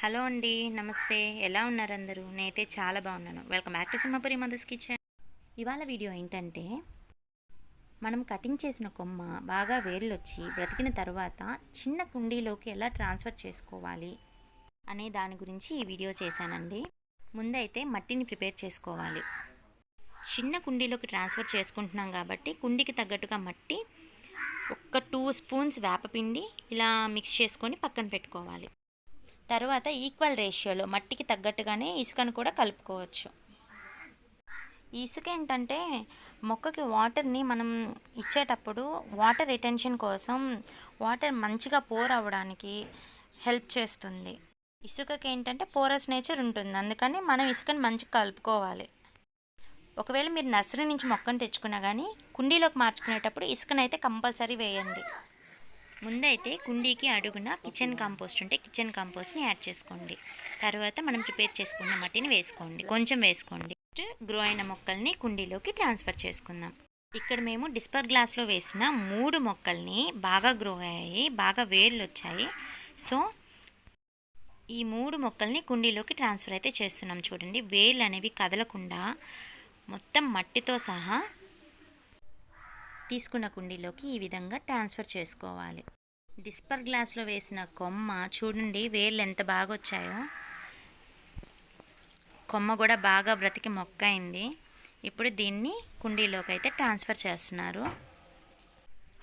Hello అండి నమస్తే. ఎలా ఉన్నారు అందరూ? నేనైతే చాలా బాగున్నాను. Welcome back to Simhapuri mothers kitchen ఇవాళ వీడియో ఏంటంటే మనం కటింగ్ చేసిన కొమ్మ బాగా వేర్లు వచ్చి బ్రతికిన తర్వాత చిన్న కుండీలోకి ఎలా ట్రాన్స్ఫర్ చేసుకోవాలి అనే దాని గురించి ఈ వీడియో చేశానండి. ముందైతే మట్టిని ప్రిపేర్ చేసుకోవాలి. చిన్న కుండీలోకి ట్రాన్స్ఫర్ చేసుకుంటున్నాం కాబట్టి కుండీకి తగ్గట్టుగా మట్టి ఒక టూ స్పూన్స్ వేపపిండి ఇలా మిక్స్ చేసుకొని పక్కన పెట్టుకోవాలి. తర్వాత ఈక్వల్ రేషియోలో మట్టికి తగ్గట్టుగానే ఇసుకను కూడా కలుపుకోవచ్చు. ఈ ఇసుక ఏంటంటే మొక్కకి వాటర్ని మనం ఇచ్చేటప్పుడు వాటర్ రిటెన్షన్ కోసం వాటర్ మంచిగా పోర్ అవ్వడానికి హెల్ప్ చేస్తుంది. ఇసుకకి ఏంటంటే పోరస్ నేచర్ ఉంటుంది. అందుకని మనం ఇసుకని మంచిగా కలుపుకోవాలి. ఒకవేళ మీరు నర్సరీ నుంచి మొక్కను తెచ్చుకున్నా కానీ కుండీలోకి మార్చుకునేటప్పుడు ఇసుకనైతే కంపల్సరీ వేయండి. ముందైతే కుండీకి అడుగున కిచెన్ కాంపోస్ట్ ఉంటే కిచెన్ కాంపోస్ట్ని యాడ్ చేసుకోండి. తర్వాత మనం ప్రిపేర్ చేసుకున్న మట్టిని వేసుకోండి. కొంచెం వేసుకోండి. గ్రో అయిన మొక్కల్ని కుండీలోకి ట్రాన్స్ఫర్ చేసుకుందాం. ఇక్కడ మేము డిస్పర్ గ్లాస్లో వేసిన మూడు మొక్కల్ని బాగా గ్రో అయ్యాయి బాగా వేర్లు వచ్చాయి సో ఈ మూడు మొక్కల్ని కుండీలోకి ట్రాన్స్ఫర్ అయితే చేస్తున్నాం. చూడండి వేర్లు అనేవి కదలకుండా మొత్తం మట్టితో సహా తీసుకున్న కుండీలోకి ఈ విధంగా ట్రాన్స్ఫర్ చేసుకోవాలి. డిస్పర్ గ్లాస్లో వేసిన కొమ్మ చూడండి వేర్లు ఎంత బాగా వచ్చాయో కొమ్మ కూడా బాగా బ్రతికి మొక్క అయింది ఇప్పుడు దీన్ని కుండీలోకి అయితే ట్రాన్స్ఫర్ చేస్తున్నారు.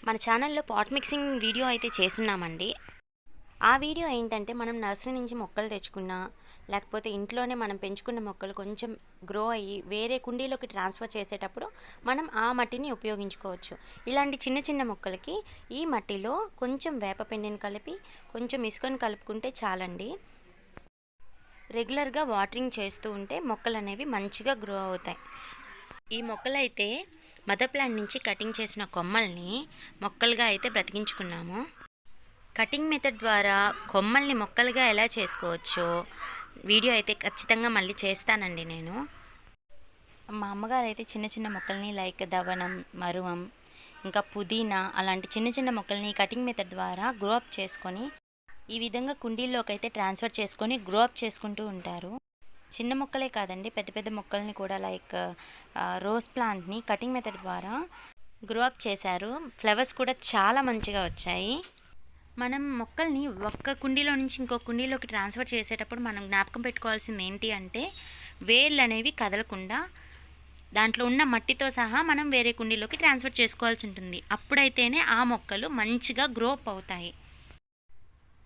మన ఛానల్లో పాట్ మిక్సింగ్ వీడియో అయితే చేస్తున్నామండి. ఆ వీడియో ఏంటంటే మనం నర్సరీ నుంచి మొక్కలు తెచ్చుకున్నా లేకపోతే ఇంట్లోనే మనం పెంచుకున్న మొక్కలు కొంచెం గ్రో అయ్యి వేరే కుండీలోకి ట్రాన్స్ఫర్ చేసేటప్పుడు మనం ఆ మట్టిని ఉపయోగించుకోవచ్చు. ఇలాంటి చిన్న చిన్న మొక్కలకి ఈ మట్టిలో కొంచెం వేపపిండిని కలిపి కొంచెం ఇసుకను కలుపుకుంటే చాలండి. రెగ్యులర్గా వాటరింగ్ చేస్తూ ఉంటే మొక్కలు అనేవి మంచిగా గ్రో అవుతాయి. ఈ మొక్కలు అయితే మదర్ ప్లాంట్ నుంచి కటింగ్ చేసిన కొమ్మల్ని మొక్కలుగా అయితే బ్రతికించుకున్నాము. కటింగ్ మెథడ్ ద్వారా కొమ్మల్ని మొక్కలుగా ఎలా చేసుకోవచ్చో వీడియో అయితే ఖచ్చితంగా మళ్ళీ చేస్తానండి నేను. మా అమ్మగారు అయితే చిన్న చిన్న మొక్కల్ని లైక్ దవనం మరువం ఇంకా పుదీనా అలాంటి చిన్న చిన్న మొక్కల్ని కటింగ్ మెథడ్ ద్వారా గ్రో అప్ చేసుకొని ఈ విధంగా కుండీల్లోకి అయితే ట్రాన్స్ఫర్ చేసుకొని గ్రో అప్ చేసుకుంటూ ఉంటారు. చిన్న మొక్కలే కాదండి పెద్ద పెద్ద మొక్కల్ని కూడా లైక్ రోజ్ ప్లాంట్ని కటింగ్ మెథడ్ ద్వారా గ్రో అప్ చేశారు. ఫ్లవర్స్ కూడా చాలా మంచిగా వచ్చాయి. మనం మొక్కల్ని ఒక్క కుండీలో నుంచి ఇంకో కుండీలోకి ట్రాన్స్ఫర్ చేసేటప్పుడు మనం జ్ఞాపకం పెట్టుకోవాల్సింది ఏంటి అంటే వేర్లు అనేవి కదలకుండా దాంట్లో ఉన్న మట్టితో సహా మనం వేరే కుండీలోకి ట్రాన్స్ఫర్ చేసుకోవాల్సి ఉంటుంది. అప్పుడైతేనే ఆ మొక్కలు మంచిగా గ్రో అప్ అవుతాయి.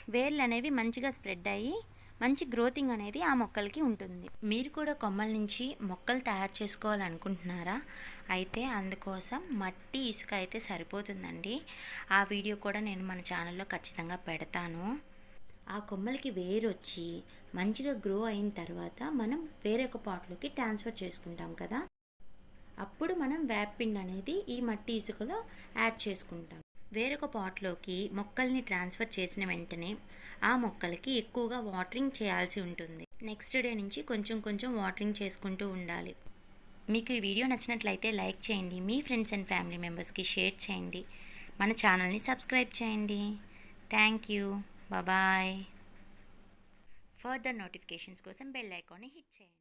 వేర్లు అనేవి మంచిగా స్ప్రెడ్ అయ్యి మంచి గ్రోతింగ్ అనేది ఆ మొక్కలకి ఉంటుంది. మీరు కూడా కొమ్మల నుంచి మొక్కలు తయారు చేసుకోవాలనుకుంటున్నారా? అయితే అందుకోసం మట్టి ఇసుక అయితే సరిపోతుందండి. ఆ వీడియో కూడా నేను మన ఛానల్లో ఖచ్చితంగా పెడతాను. ఆ కొమ్మలకి వేరు వచ్చి మంచిగా గ్రో అయిన తర్వాత మనం వేరొక పాట్లోకి ట్రాన్స్ఫర్ చేసుకుంటాం కదా? అప్పుడు మనం వేపిండి అనేది ఈ మట్టి ఇసుకలో యాడ్ చేసుకుంటాం. వేరొక పాట్లోకి మొక్కల్ని ట్రాన్స్ఫర్ చేసిన వెంటనే ఆ మొక్కలకి ఎక్కువగా వాటరింగ్ చేయాల్సి ఉంటుంది. నెక్స్ట్ డే నుంచి కొంచెం కొంచెం వాటరింగ్ చేసుకుంటూ ఉండాలి. మీకు ఈ వీడియో నచ్చినట్లయితే లైక్ చేయండి. మీ ఫ్రెండ్స్ అండ్ ఫ్యామిలీ మెంబర్స్కి షేర్ చేయండి. మన ఛానల్ని సబ్స్క్రైబ్ చేయండి. Thank you. Bye further notifications కోసం బెల్ ఐకాన్ని హిట్ చేయండి.